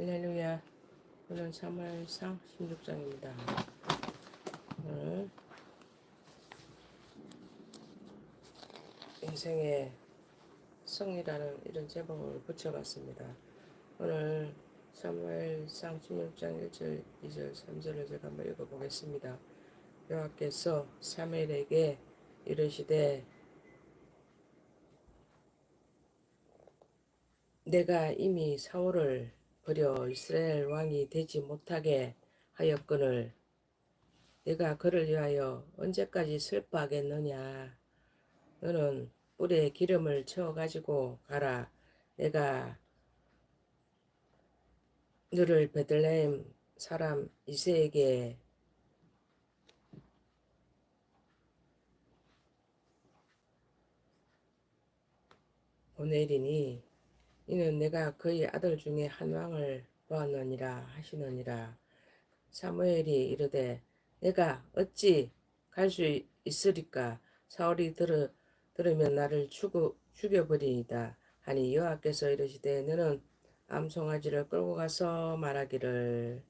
할렐루야. 오늘 3월상 16장입니다. 오늘 인생의 성이라는 이런 제목을 붙여봤습니다. 오늘 3월상 16장 1절, 2절, 3절을 제가 한번 읽어보겠습니다. 여호와께서 사무엘에게 이르시되 내가 이미 사울을 버려 이스라엘 왕이 되지 못하게 하였거늘 내가 그를 위하여 언제까지 슬퍼하겠느냐? 너는 뿔에 기름을 채워 가지고 가라. 내가 너를 베들레헴 사람 이세에게 보내리니 이는 내가 그의 아들 중에 한 왕을 보았느니라 하시느니라. 사무엘이 이르되 내가 어찌 갈 수 있으리까? 사울이 들으, 들으면 나를 죽어, 죽여버리이다. 하니 여호와께서 이르시되 너는 암송아지를 끌고 가서 말하기를.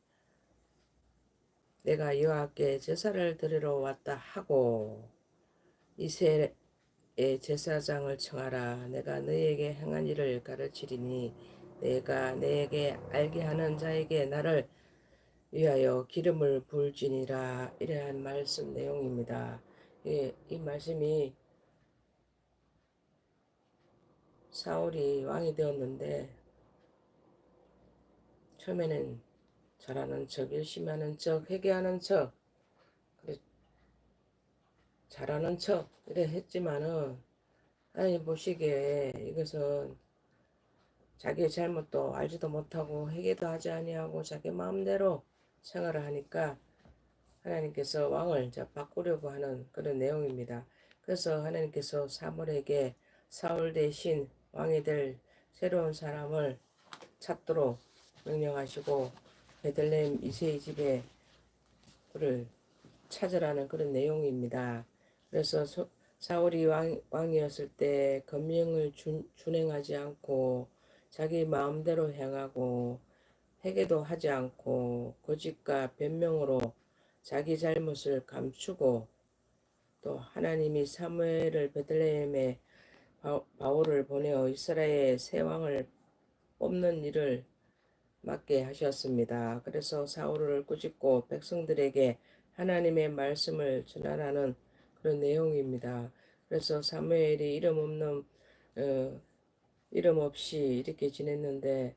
내가 여호와께 제사를 드리러 왔다 하고 이세 제사장을 청하라. 내가 너에게 행한 일을 가르치리니 내가 내게 알게 하는 자에게 나를 위하여 기름을 부을지니라. 이러한 말씀 내용입니다. 예, 이 말씀이 사울이 왕이 되었는데 처음에는 잘하는 척, 열심히 하는 척, 회개하는 척, 잘하는 척 이래 했지만은 하나님 보시기에 이것은 자기의 잘못도 알지도 못하고 회개도 하지 아니하고 자기 마음대로 생활을 하니까 하나님께서 왕을 바꾸려고 하는 그런 내용입니다. 그래서 하나님께서 사물에게 사울 대신 왕이 될 새로운 사람을 찾도록 명령하시고 베들레헴 이세의 집에 그를 찾으라는 그런 내용입니다. 그래서 사울이 왕, 왕이었을 때 검령을 준, 준행하지 않고 자기 마음대로 행하고 회개도 하지 않고 고집과 변명으로 자기 잘못을 감추고 또 하나님이 사무엘을 베들레헴에 바울을 보내어 이스라엘 새 왕을 뽑는 일을 맡게 하셨습니다. 그래서 사울을 꾸짖고 백성들에게 하나님의 말씀을 전하라는 그런 내용입니다. 그래서 사무엘이 이름 없는 어, 이름 없이 이렇게 지냈는데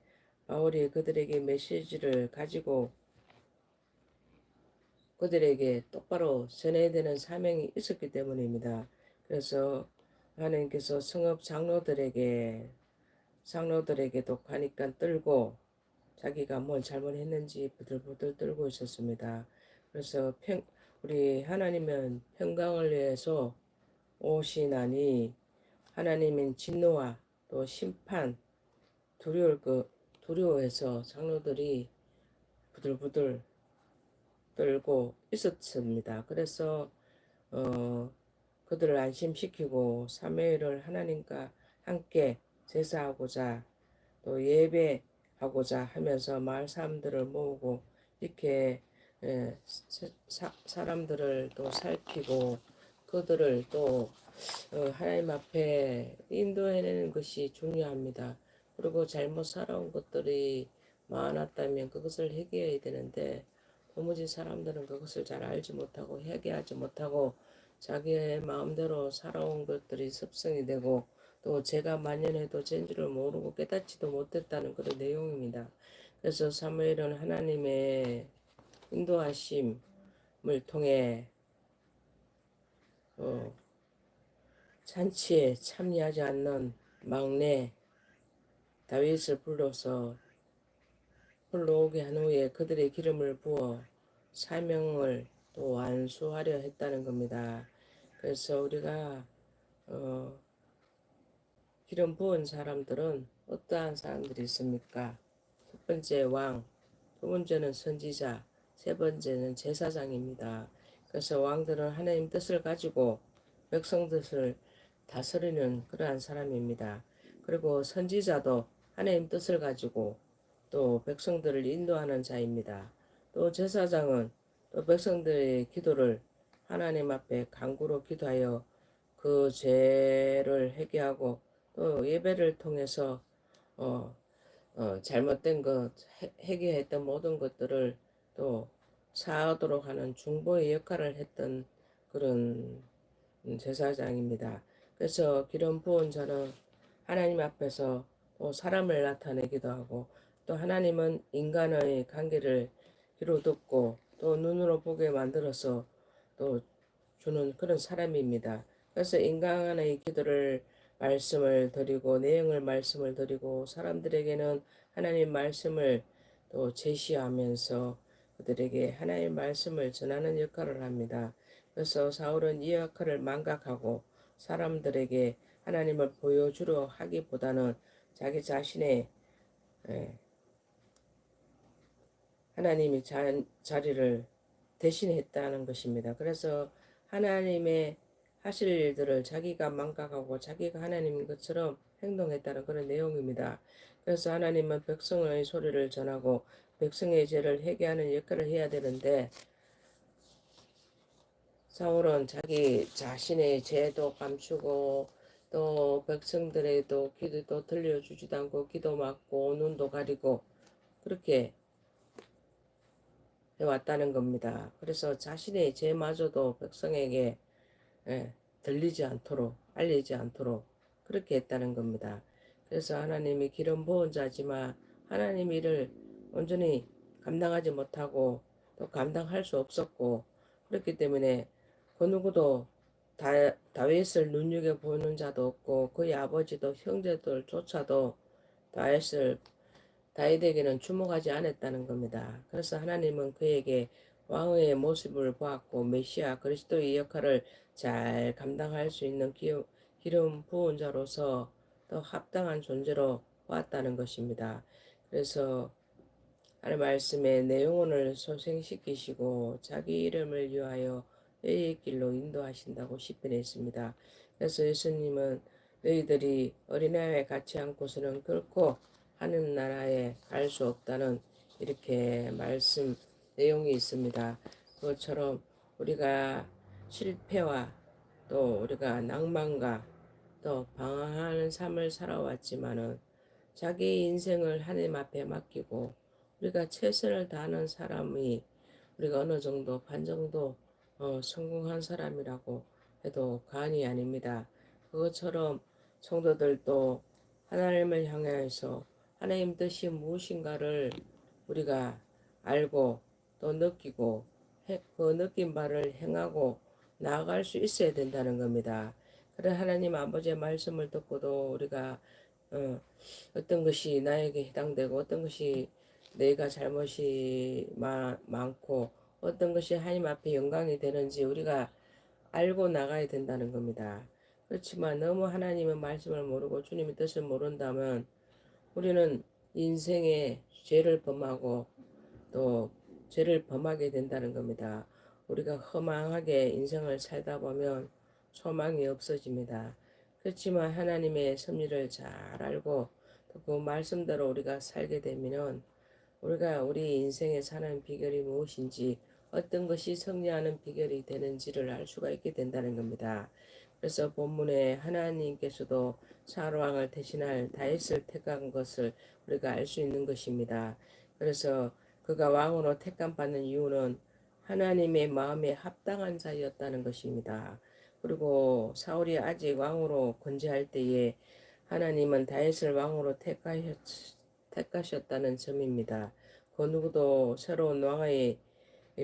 바울이 그들에게 메시지를 가지고 그들에게 똑바로 전해야 되는 사명이 있었기 때문입니다. 그래서 하나님께서 성읍 장로들에게 장로들에게도 가니까 떨고 자기가 뭘 잘못했는지 부들부들 떨고 있었습니다. 그래서 평, 우리 하나님은 평강을 위해서 오시나니 하나님은 진노와 또 심판 두려울 그 두려워해서 장로들이 부들부들 떨고 있었습니다. 그래서 어 그들을 안심시키고 사무엘을 하나님과 함께 제사하고자 또 예배하고자 하면서 마을 사람들을 모으고 이렇게 예, 사, 사람들을 또 살피고 그들을 또 어, 하나님 앞에 인도해내는 것이 중요합니다. 그리고 잘못 살아온 것들이 많았다면 그것을 해결해야 되는데 도무지 사람들은 그것을 잘 알지 못하고 해결하지 못하고 자기의 마음대로 살아온 것들이 습성이 되고 또 제가 만연해도 젠지를 모르고 깨닫지도 못했다는 그런 내용입니다. 그래서 사무엘은 하나님의 인도하심을 통해 어, 잔치에 참여하지 않는 막내 다윗을 불러서 불러오게 한 후에 그들의 기름을 부어 사명을 또 완수하려 했다는 겁니다. 그래서 우리가 어, 기름 부은 사람들은 어떠한 사람들이 있습니까? 첫 번째 왕, 두 번째는 선지자, 세 번째는 제사장입니다. 그래서 왕들은 하나님 뜻을 가지고 백성 뜻을 다스리는 그러한 사람입니다. 그리고 선지자도 하나님 뜻을 가지고 또 백성들을 인도하는 자입니다. 또 제사장은 또 백성들의 기도를 하나님 앞에 간구로 기도하여 그 죄를 회개하고 또 예배를 통해서 어, 어, 잘못된 것 해- 회개했던 모든 것들을 또 사하도록 하는 중보의 역할을 했던 그런 음, 제사장입니다. 그래서 기름 부은 자는 하나님 앞에서 또 사람을 나타내기도 하고 또 하나님은 인간의 관계를 귀로 듣고 또 눈으로 보게 만들어서 또 주는 그런 사람입니다. 그래서 인간의 기도를 말씀을 드리고 내용을 말씀을 드리고 사람들에게는 하나님 말씀을 또 제시하면서 그들에게 하나님 말씀을 전하는 역할을 합니다. 그래서 사울은 이 역할을 망각하고 사람들에게 하나님을 보여주려 하기보다는 자기 자신의 예, 하나님이 자, 자리를 대신했다는 것입니다. 그래서 하나님의 하실 일들을 자기가 망각하고 자기가 하나님인 것처럼 행동했다는 그런 내용입니다. 그래서 하나님은 백성의 소리를 전하고 백성의 죄를 회개하는 역할을 해야 되는데 사울은 자기 자신의 죄도 감추고 또 백성들의도 기도도 들려주지도 않고 기도 막고 눈도 가리고 그렇게 해왔다는 겁니다. 그래서 자신의 죄마저도 백성에게 예, 들리지 않도록 알리지 않도록 그렇게 했다는 겁니다. 그래서 하나님이 기름 부은 자지만 하나님 이를 온전히 감당하지 못하고 또 감당할 수 없었고 그렇기 때문에 그 누구도 다, 다윗을 눈여겨 보는 자도 없고 그의 아버지도 형제들조차도 다윗을 다윗에게는 주목하지 않았다는 겁니다. 그래서 하나님은 그에게 왕의 모습을 보았고 메시아 그리스도의 역할을 잘 감당할 수 있는 기- 기름 부은 자로서 더 합당한 존재로 보았다는 것입니다. 그래서 하나님 말씀의 내용을 소생시키시고 자기 이름을 위하여 너희의 길로 인도하신다고 시편에 있습니다. 그래서 예수님은 너희들이 어린아이와 같이 않고서는 결코 하는 나라에 갈 수 없다는 이렇게 말씀 내용이 있습니다. 그것처럼 우리가 실패와 또 우리가 낭만과 또 방황하는 삶을 살아왔지만은 자기 인생을 하나님 앞에 맡기고 우리가 최선을 다하는 사람이 우리가 어느 정도 반 정도 어, 성공한 사람이라고 해도 과언이 아닙니다. 그것처럼 성도들도 하나님을 향해서 하나님 뜻이 무엇인가를 우리가 알고 또 느끼고 해- 그 느낀 바를 행하고 나아갈 수 있어야 된다는 겁니다. 그래 하나님 아버지의 말씀을 듣고도 우리가 어, 어떤 것이 나에게 해당되고 어떤 것이 내가 잘못이 마, 많고 어떤 것이 하나님 앞에 영광이 되는지 우리가 알고 나가야 된다는 겁니다. 그렇지만 너무 하나님의 말씀을 모르고 주님의 뜻을 모른다면 우리는 인생에 죄를 범하고 또 죄를 범하게 된다는 겁니다. 우리가 허망하게 인생을 살다 보면 소망이 없어집니다. 그렇지만 하나님의 섭리를 잘 알고 또그 말씀대로 우리가 살게 되면은 우리가 우리 인생에 사는 비결이 무엇인지 어떤 것이 승리하는 비결이 되는지를 알 수가 있게 된다는 겁니다. 그래서 본문에 하나님께서도 사울왕을 대신할 다윗을 택한 것을 우리가 알 수 있는 것입니다. 그래서 그가 왕으로 택감 받는 이유는 하나님의 마음에 합당한 자였다는 것입니다. 그리고 사울이 아직 왕으로 건재할 때에 하나님은 다윗을 왕으로 택하셨, 택하셨다는 점입니다. 그 누구도 새로운 왕의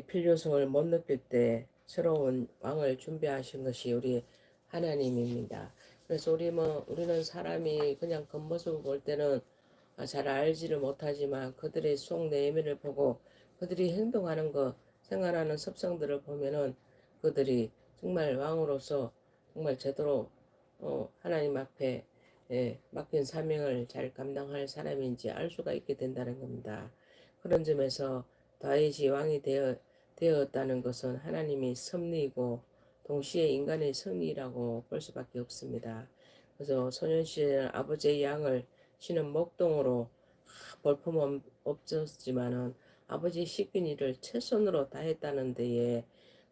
필요성을 못 느낄 때 새로운 왕을 준비하신 것이 우리 하나님입니다. 그래서 우리 뭐 우리는 사람이 그냥 겉모습을 볼 때는 아, 잘 알지를 못하지만 그들의 속 내면을 보고 그들이 행동하는 것, 생활하는 습성들을 보면은 그들이 정말 왕으로서 정말 제대로 어, 하나님 앞에 예, 맡긴 사명을 잘 감당할 사람인지 알 수가 있게 된다는 겁니다. 그런 점에서 다윗이 왕이 되어, 되었다는 것은 하나님의 섭리이고 동시에 인간의 승리라고 볼 수밖에 없습니다. 그래서 소년 시절 아버지의 양을 신은 목동으로 볼품 없- 없었지만은 아버지 시킨 일을 최선으로 다했다는 데에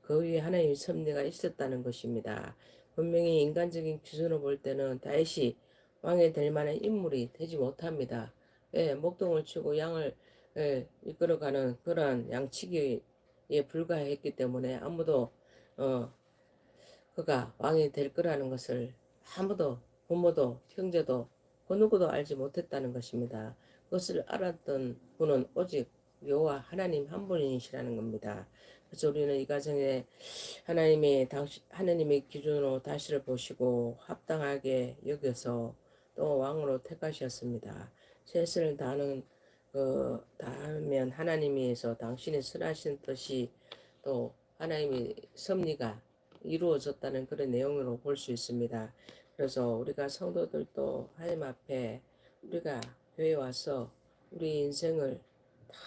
그 위에 하나님의 섭리가 있었다는 것입니다. 분명히 인간적인 기준으로 볼 때는 다윗이 왕이 될 만한 인물이 되지 못합니다. 예, 목동을 치고 양을 예, 이끌어가는 그러한 양치기에 불과했기 때문에 아무도 어, 그가 왕이 될 거라는 것을 아무도 부모도 형제도 그 누구도 알지 못했다는 것입니다. 그것을 알았던 분은 오직 여호와 하나님 한 분이시라는 겁니다. 그래서 우리는 이 가정에 하나님의 당시 하나님의 기준으로 다시를 보시고 합당하게 여겨서 또 왕으로 택하셨습니다. 세세를 다하는 그 다하면 하나님께서 당신의 선하신 뜻이 또 하나님의 섭리가 이루어졌다는 그런 내용으로 볼 수 있습니다. 그래서 우리가 성도들도 하나님 앞에 우리가 교회 와서 우리 인생을 다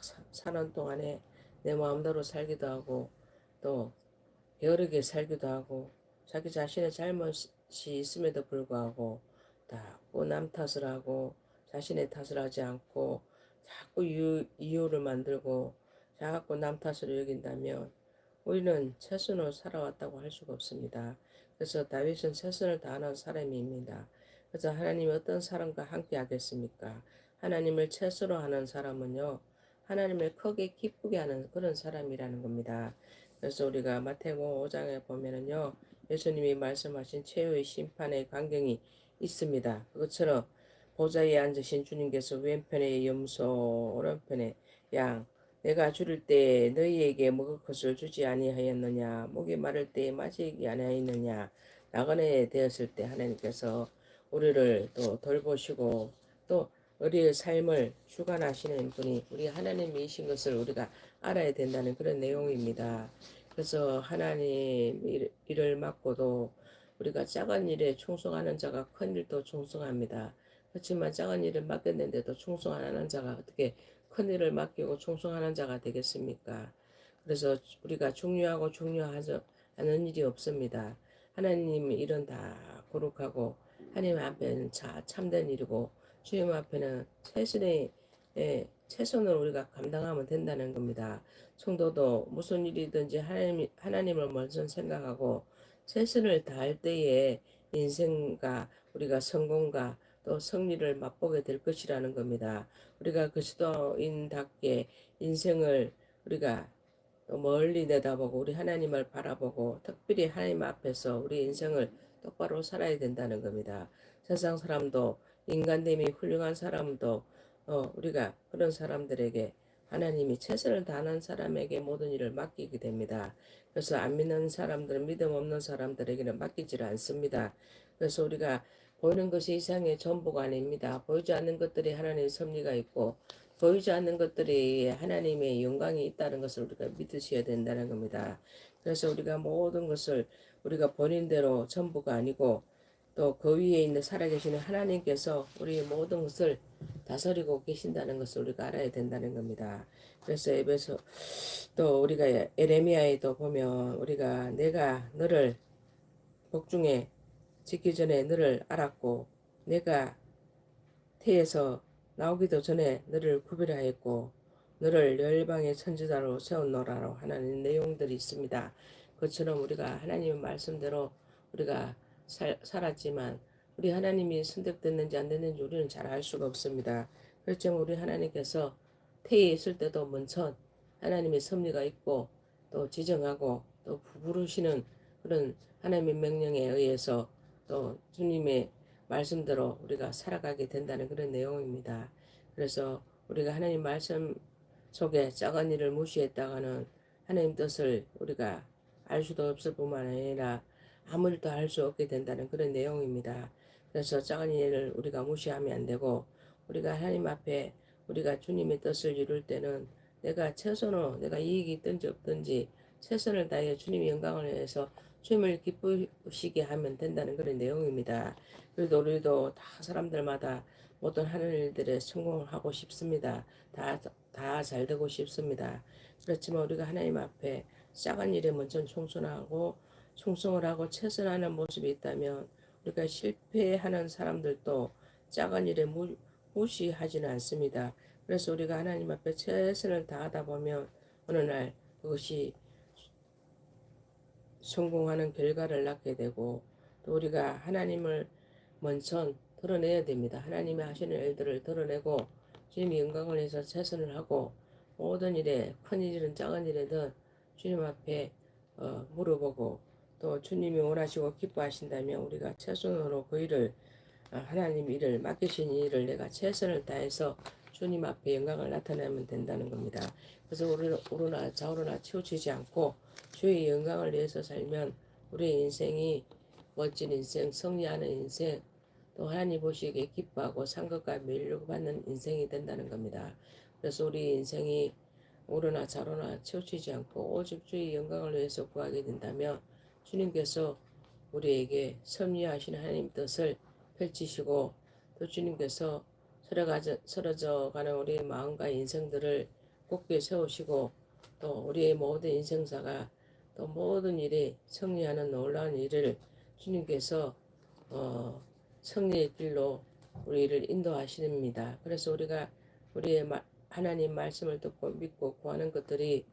사- 사는 동안에 내 마음대로 살기도 하고 또 게으르게 살기도 하고 자기 자신의 잘못이 있음에도 불구하고 자꾸 남 탓을 하고 자신의 탓을 하지 않고 자꾸 이유, 이유를 만들고 자꾸 남 탓으로 여긴다면 우리는 최선으로 살아왔다고 할 수가 없습니다. 그래서 다윗은 최선을 다하는 사람입니다. 그래서 하나님이 어떤 사람과 함께 하겠습니까? 하나님을 최선으로 하는 사람은요, 하나님을 크게 기쁘게 하는 그런 사람이라는 겁니다. 그래서 우리가 마태복음 5장에 보면은요, 예수님이 말씀하신 최후의 심판의 광경이 있습니다. 그것처럼 보좌에 앉으신 주님께서 왼편에 염소, 오른편에 양, 내가 줄일 때 너희에게 먹을 것을 주지 아니하였느냐, 목이 마를 때 마시지 아니하였느냐, 나그네 되었을 때 하나님께서 우리를 또 돌보시고 또 우리의 삶을 주관하시는 분이 우리 하나님이신 것을 우리가 알아야 된다는 그런 내용입니다. 그래서 하나님 일- 일을 맡고도 우리가 작은 일에 충성하는 자가 큰 일도 충성합니다. 그렇지만 작은 일을 맡겼는데도 충성 안 하는 자가 어떻게 큰 일을 맡기고 충성하는 자가 되겠습니까? 그래서 우리가 중요하고 중요하지 않은 일이 없습니다. 하나님 일은 다 거룩하고 하나님 앞에는 자, 참된 일이고 주님 앞에는 최선의 예, 최선으로 우리가 감당하면 된다는 겁니다. 성도도 무슨 일이든지 하나님, 하나님을 먼저 생각하고 최선을 다할 때에 인생과 우리가 성공과 또 승리를 맛보게 될 것이라는 겁니다. 우리가 그리스도인답게 인생을 우리가 또 멀리 내다보고 우리 하나님을 바라보고 특별히 하나님 앞에서 우리 인생을 똑바로 살아야 된다는 겁니다. 세상 사람도 인간됨이 훌륭한 사람도 어, 우리가 그런 사람들에게 하나님이 최선을 다하는 사람에게 모든 일을 맡기게 됩니다. 그래서 안 믿는 사람들, 믿음 없는 사람들에게는 맡기질 않습니다. 그래서 우리가 보이는 것이 이상의 전부가 아닙니다. 보이지 않는 것들이 하나님의 섭리가 있고 보이지 않는 것들이 하나님의 영광이 있다는 것을 우리가 믿으셔야 된다는 겁니다. 그래서 우리가 모든 것을 우리가 본인대로 전부가 아니고 또 그 위에 있는 살아계시는 하나님께서 우리 모든 것을 다스리고 계신다는 것을 우리가 알아야 된다는 겁니다. 그래서 에베소 또 우리가 에레미야에도 보면 우리가 내가 너를 복중에 짓기 전에 너를 알았고 내가 태에서 나오기도 전에 너를 구별하였고 너를 열방의 선지자로 세웠노라로 하는 내용들이 있습니다. 그처럼 우리가 하나님의 말씀대로 우리가 살, 살았지만 우리 하나님이 선택됐는지 안 됐는지 우리는 잘 알 수가 없습니다. 그렇지만 우리 하나님께서 태에 있을 때도 먼저 하나님의 섭리가 있고 또 지정하고 또 부르시는 그런 하나님의 명령에 의해서 또 주님의 말씀대로 우리가 살아가게 된다는 그런 내용입니다. 그래서 우리가 하나님 말씀 속에 작은 일을 무시했다가는 하나님 뜻을 우리가 알 수도 없을 뿐만 아니라 아무 일도 할 수 없게 된다는 그런 내용입니다. 그래서 작은 일을 우리가 무시하면 안 되고 우리가 하나님 앞에 우리가 주님의 뜻을 이룰 때는 내가 최선으로 내가 이익이 있든지 없든지 최선을 다해 주님의 영광을 위해서 주님을 기쁘시게 하면 된다는 그런 내용입니다. 그래도 우리도 다 사람들마다 모든 하는 일들에 성공을 하고 싶습니다. 다, 다 잘 되고 싶습니다. 그렇지만 우리가 하나님 앞에 작은 일에 먼저 충성하고 충성을 하고 최선하는 모습이 있다면 우리가 실패하는 사람들도 작은 일에 무, 무시하지는 않습니다. 그래서 우리가 하나님 앞에 최선을 다하다 보면 어느 날 그것이 성공하는 결과를 낳게 되고 또 우리가 하나님을 먼저 드러내야 됩니다. 하나님이 하시는 일들을 드러내고 주님이 영광을 위해서 최선을 하고 모든 일에 큰 일이든 작은 일이든 주님 앞에 어, 물어보고 또 주님이 원하시고 기뻐하신다면 우리가 최선으로 그 일을 어, 하나님 일을 맡기신 일을 내가 최선을 다해서 주님 앞에 영광을 나타내면 된다는 겁니다. 그래서 우리 오르나 좌우로나 치우치지 않고 주의 영광을 위해서 살면 우리의 인생이 멋진 인생, 승리하는 인생, 또 하나님 보시기에 기뻐하고 상급과 멸류를 받는 인생이 된다는 겁니다. 그래서 우리 인생이 오르나 좌로나 치우치지 않고 오직 주의 영광을 위해서 구하게 된다면 주님께서 우리에게 섭리하시는 하나님 뜻을 펼치시고 또 주님께서 서러져 가는 우리의 마음과 인생들을 굳게 세우시고 또 우리의 모든 인생사가 또 모든 일이 승리하는 놀라운 일을 주님께서 어, 승리의 길로 우리를 인도하십니다. 그래서 우리가 우리의 마, 하나님 말씀을 듣고 믿고 구하는 것들이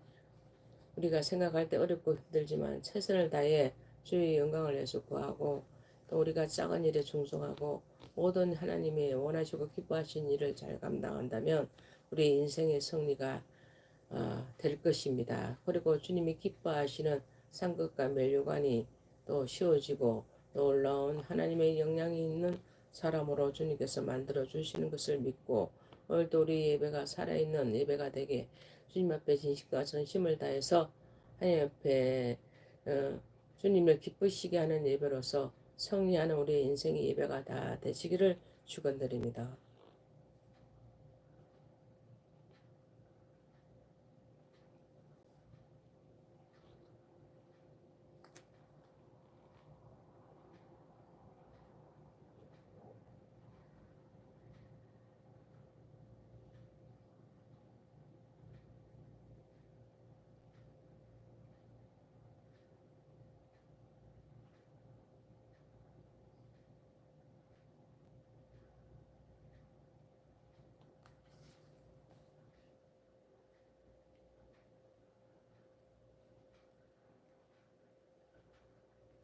우리가 생각할 때 어렵고 힘들지만 최선을 다해 주의 영광을 위해서 구하고 또 우리가 작은 일에 충성하고 모든 하나님의 원하시고 기뻐하신 일을 잘 감당한다면 우리 인생의 승리가 어, 될 것입니다. 그리고 주님이 기뻐하시는 상급과 멸류관이 또 씌워지고 놀라운 하나님의 영향이 있는 사람으로 주님께서 만들어 주시는 것을 믿고 오늘도 우리 예배가 살아있는 예배가 되게 주님 앞에 진실과 전심을 다해서 하나님 앞에 어, 주님을 기쁘시게 하는 예배로서 승리하는 우리 인생의 예배가 다 되시기를 축원드립니다.